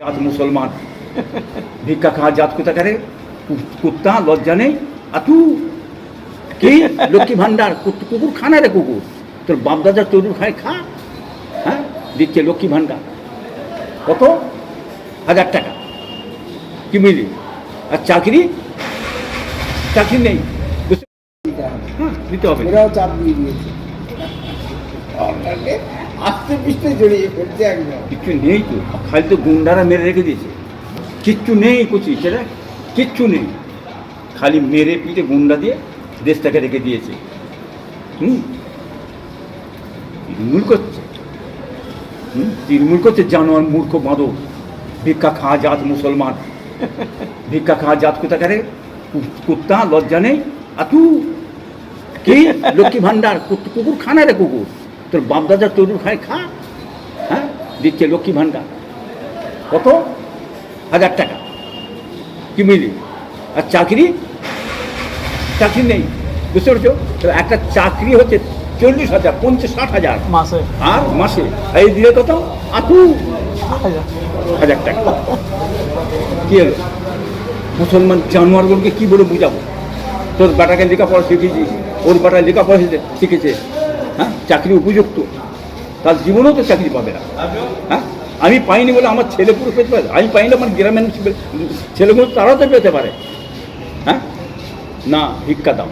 জাত মুসলমান। ভিক্ষা খাওয়া জাত কোথাকারে কুত্তা লজ্জা নেই? আর তু কি? লক্ষ্মী ভান্ডার কুকুর খানা রে কুকুর। তোর বাপদাদা তরুর খায় খা। হ্যাঁ? দিচ্ছে লক্ষ্মী ভান্ডার কত? হাজার টাকা। কি মিলি? আর চাকরি? চাকরি নেই। হ্যাঁ দিতে হবে। এরাও চাপ দিয়ে দিয়েছে। আস্তে পিস্তে জড়িয়ে ফেলছে একদম। কিচ্ছু নেই তো। খালি তো গুন্ডারা মেরে রেখে দিয়েছে। কিচ্ছু নেই কুচি সেটা কিচ্ছু নেই। খালি মেরে পিঠে গুন্ডা দিয়ে দেশটাকে রেখে দিয়েছে। হুম? তৃণমূল করছে। হুম? তৃণমূল করছে জানোয়ার, মূর্খ, বাঁদর। ভিক্ষা খাওয়া জাত, মুসলমান। ভিক্ষা খাওয়া জাত কোথাকারে? কুত্তা, লজ্জা নেই। আর তু কি? লক্ষ্মী ভান্ডার কুত- কুকুর খানা রে কুকুর। তোর বাপদাদা তরুর খায় খা। হ্যাঁ? দিচ্ছে লক্ষ্মী ভান্ডার কত? হাজার টাকা। কি মিলি আর চাকরি? চাকরি নেই। বুঝতে পেরেছ? তো একটা চাকরি হচ্ছে চল্লিশ হাজার পঞ্চাশ ষাট হাজার। মাসে। আর মাসে। এই দিলে কত? আটু হাজার। টাকা। কি হলো? মুসলমান জানোয়ারগুলোকে কি বলে বুঝাবো? তোর বেটাকে লেখাপড়া শিখেছিস ওর বেটা লেখাপড়া শিখে- শিখেছে। হ্যাঁ? চাকরি উপযুক্ত। তার জীবনেও তো চাকরি পাবে না। হ্যাঁ? আমি পাইনি বলে আমার ছেলে পুরো পেতে পারে। আমি পাইনি আমার গ্রামের ছেলে- ছেলেগুলো তারাও তো পেতে পারে। হ্যাঁ? না, ভিক্ষা দাও।